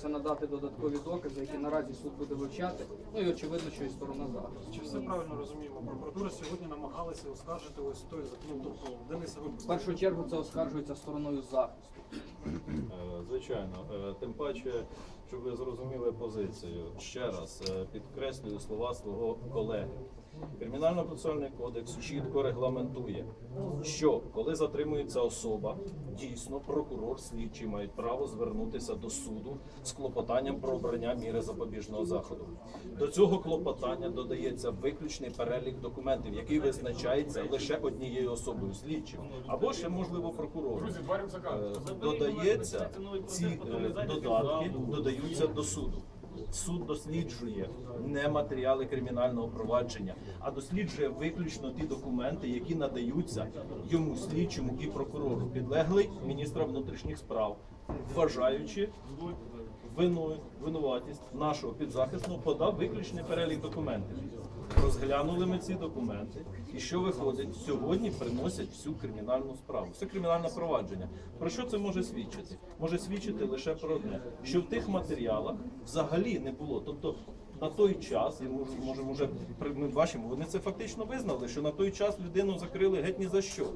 Це надати додаткові докази, які наразі суд буде вивчати. Ну і очевидно, що і сторона захисту. Чи все правильно розуміємо? Прокуратура сьогодні намагалася оскаржити ось той закон, тобто Дениса В першу чергу це оскаржується стороною захисту. Звичайно, Е, тим паче, щоб ви зрозуміли позицію. Ще раз е, підкреслюю слова свого колеги. Кримінально-процесуальний кодекс чітко регламентує, що коли затримується особа, дійсно прокурор слідчий мають право звернутися до суду з клопотанням про обрання міри запобіжного заходу. До цього клопотання додається виключний перелік документів, який визначається лише однією особою слідчим, або ще можливо прокурором. Е, додається ці е, додатки додаються до суду. Суд досліджує не матеріали кримінального провадження, а досліджує виключно ті документи, які надаються йому слідчому і прокурору, підлеглий міністра внутрішніх справ, вважаючи вину, винуватість нашого підзахисного, подав виключний перелік документів. Розглянули ми ці документи, і що виходить, сьогодні приносять всю кримінальну справу, все кримінальне провадження. Про що це може свідчити? Може свідчити лише про одне, що в тих матеріалах взагалі не було. Тобто на той час, і може, може, може ми бачимо, вони це фактично визнали, що на той час людину закрили геть ні за що.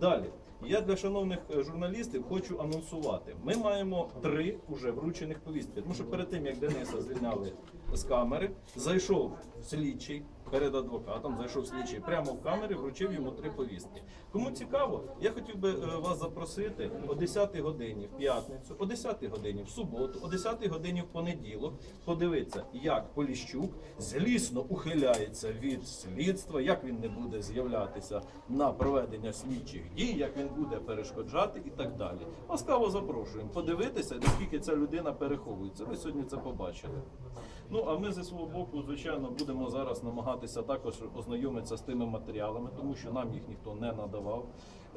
Далі. Я для шановних е, журналістів хочу анонсувати. Ми маємо три уже вручених повістки. Тому що перед тим як Дениса звільняли з камери, зайшов слідчий перед адвокатом, зайшов слідчий прямо в камері, вручив йому три повістки. Кому цікаво, я хотів би е, вас запросити о 10 годині в п'ятницю, о 10 годині в суботу, о 10 годині в понеділок подивитися, як Поліщук злісно ухиляється від слідства, як він не буде з'являтися на проведення слідчих дій, як він буде перешкоджати і так далі. Ласкаво запрошуємо подивитися, наскільки ця людина переховується. Ви сьогодні це побачили. Ну а ми зі свого боку, звичайно, будемо зараз намагатися також ознайомитися з тими матеріалами, тому що нам їх ніхто не надавав.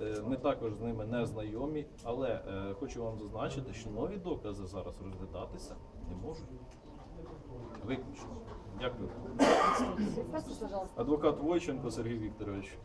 Е, Ми також з ними не знайомі, але е, хочу вам зазначити, що нові докази зараз розглядатися не можуть. Виключно. Дякую. Адвокат Войченко Сергій Вікторович.